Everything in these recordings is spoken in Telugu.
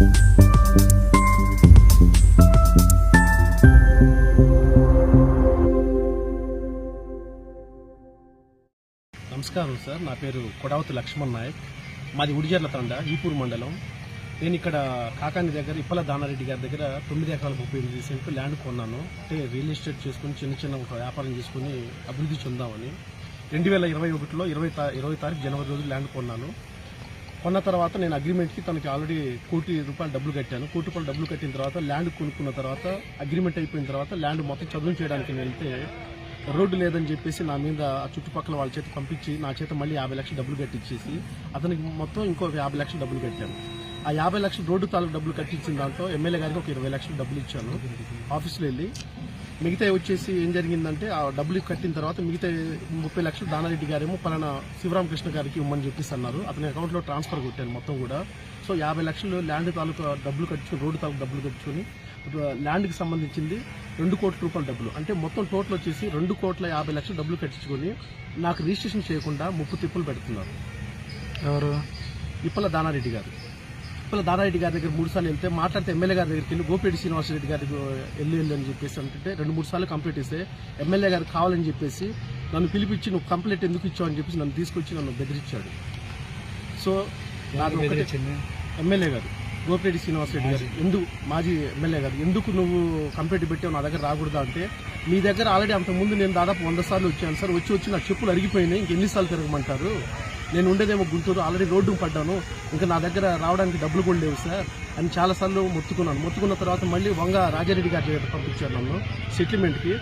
నమస్కారం సార్ నా పేరు కొడావతి లక్ష్మణ్ నాయక్. మాది ఉడిజర్ల తండ ఈపూర్ మండలం. నేను ఇక్కడ కాకాని దగ్గర ఇప్పల దానారెడ్డి గారి దగ్గర తొమ్మిది ఎకరాల ముప్పై ఎనిమిది సెంట్లు ల్యాండ్ కొన్నాను. అంటే రియల్ ఎస్టేట్ చేసుకుని చిన్న చిన్న ఒక వ్యాపారం చేసుకుని అభివృద్ధి చెందామని. రెండు వేల ఇరవై ఒకటిలో ఇరవై తా ఇరవై తారీఖు జనవరి రోజు ల్యాండ్ కొన్నాను. కొన్న తర్వాత నేను అగ్రిమెంట్కి తనకి ఆల్రెడీ కోటి రూపాయలు డబ్బులు కట్టాను. కోటి రూపాయలు డబ్బులు కట్టిన తర్వాత ల్యాండ్ కొనుక్కున్న తర్వాత అగ్రిమెంట్ అయిపోయిన తర్వాత ల్యాండ్ మొత్తం చదువు చేయడానికి వెళ్తే రోడ్డు లేదని చెప్పేసి నా మీద ఆ చుట్టుపక్కల వాళ్ళ చేత పంపించి నా చేత మళ్ళీ యాభై లక్షలు డబ్బులు కట్టించేసి అతనికి మొత్తం ఇంకో యాభై లక్షలు డబ్బులు కట్టాను. ఆ యాభై లక్షలు రోడ్డు తాలూకు డబ్బులు కట్టించిన దాంట్లో ఎమ్మెల్యే గారికి ఒక ఇరవై లక్షలు డబ్బులు ఇచ్చాను. ఆఫీస్లో వెళ్ళి మిగతా వచ్చేసి ఏం జరిగిందంటే ఆ డబ్బులు కట్టిన తర్వాత మిగతా ముప్పై లక్షలు దానారెడ్డి గారేమో పలానా శివరామకృష్ణ గారికి ఇవ్వమని చెప్పేసి అన్నారు. అతని అకౌంట్లో ట్రాన్స్ఫర్ కొట్టాను మొత్తం కూడా. సో యాభై లక్షలు ల్యాండ్ తాలూకు డబ్బులు కట్టించుకుని రోడ్డు తాలూకు డబ్బులు కట్టించుకొని ల్యాండ్కి సంబంధించింది రెండు కోట్ల రూపాయల డబ్బులు. అంటే మొత్తం టోటల్ వచ్చేసి రెండు కోట్ల యాభై లక్షల డబ్బులు కట్టించుకొని నాకు రిజిస్ట్రేషన్ చేయకుండా ముప్పు తిప్పులు పెడుతున్నారు. ఎవరు? ఇప్పల దానారెడ్డి గారు. ఇప్పల దానారెడ్డి గారి దగ్గర మూడు సార్లు వెళ్తే మాట్లాడితే ఎమ్మెల్యే గారి దగ్గరికి వెళ్ళి గోపేటి శ్రీనివాసరెడ్డి గారికి వెళ్ళి వెళ్ళి అని చెప్పేసి అంటే రెండు మూడు సార్లు కంప్లీట్ ఇస్తే ఎమ్మెల్యే గారు కావాలని చెప్పేసి నన్ను పిలిపించి నువ్వు కంప్లీట్ ఎందుకు ఇచ్చావు? అని చెప్పేసి నన్ను తీసుకొచ్చి నన్ను బెదిరించాడు. సో నాకు ఎమ్మెల్యే గారు గోపిరెడ్డి శ్రీనివాసరెడ్డి గారు. ఎందుకు మాజీ ఎమ్మెల్యే గారు ఎందుకు నువ్వు కంప్లైంట్ పెట్టావు? నా దగ్గర రాకూడదా? అంటే మీ దగ్గర ఆల్రెడీ అంతకుముందు నేను దాదాపు వంద సార్లు వచ్చాను సార్. వచ్చి వచ్చి నా చెప్పులు అరిగిపోయినాయి. ఇంకెన్నిసార్లు తిరగమంటారు? నేను ఉండేదేమో గుంటూరు. ఆల్రెడీ రోడ్డు పడ్డాను. ఇంకా నా దగ్గర రావడానికి డబ్బులు కూడా లేవు సార్. అని చాలాసార్లు మొత్తుకున్నాను. మొత్తుకున్న తర్వాత మళ్ళీ వంగ రాజారెడ్డి గారి దగ్గర పంపించాను నన్ను సెటిల్మెంట్కి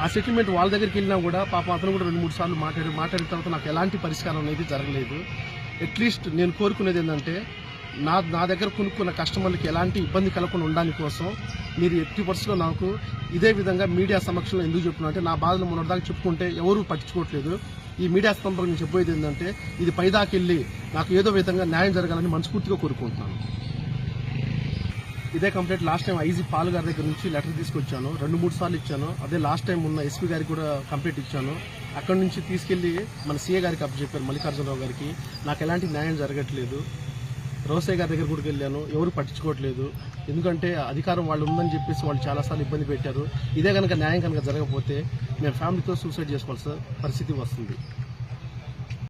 ఆ సెటిల్మెంట్ వాళ్ళ దగ్గరికి వెళ్ళినా కూడా పాపం అతను కూడా రెండు మూడు సార్లు మాట్లాడి మాట్లాడిన తర్వాత నాకు ఎలాంటి పరిష్కారం అనేది జరగలేదు. అట్లీస్ట్ నేను కోరుకునేది ఏంటంటే నా నా దగ్గర కొనుక్కున్న కస్టమర్లకి ఎలాంటి ఇబ్బంది కలగకుండా ఉండడానికి కోసం మీరు ఎట్టి పరిస్థితుల్లో నాకు ఇదే విధంగా మీడియా సమక్షంలో ఎందుకు చెప్తున్నా అంటే నా బాధలు మొన్నటిదాకా చెప్పుకుంటే ఎవరూ పట్టించుకోవట్లేదు. ఈ మీడియా స్తంభం నేను చెప్పేది ఏంటంటే ఇది పైదాకి వెళ్ళి నాకు ఏదో విధంగా న్యాయం జరగాలని మనస్ఫూర్తిగా కోరుకుంటున్నాను. ఇదే complaint last time IG Paul గారి దగ్గర నుంచి లెటర్ తీసుకొచ్చాను. రెండు మూడు సార్లు ఇచ్చాను. అదే లాస్ట్ టైం ఉన్న ఎస్పీ గారికి కూడా కంప్లైంట్ ఇచ్చాను. అక్కడి నుంచి తీసుకెళ్ళి మన సీఏ గారికి అప్పచెప్పారు మల్లికార్జునరావు గారికి. నాకు ఎలాంటి న్యాయం జరగట్లేదు. రోసే గారి దగ్గర కూడా వెళ్ళాను. ఎవరు పట్టించుకోవట్లేదు. ఎందుకంటే అధికారం వాళ్ళు ఉందని చెప్పేసి వాళ్ళు చాలాసార్లు ఇబ్బంది పెట్టారు. ఇదే కనుక న్యాయం కనుక జరగకపోతే మేము ఫ్యామిలీతో సూసైడ్ చేసుకోవాల్సిన పరిస్థితి వస్తుంది.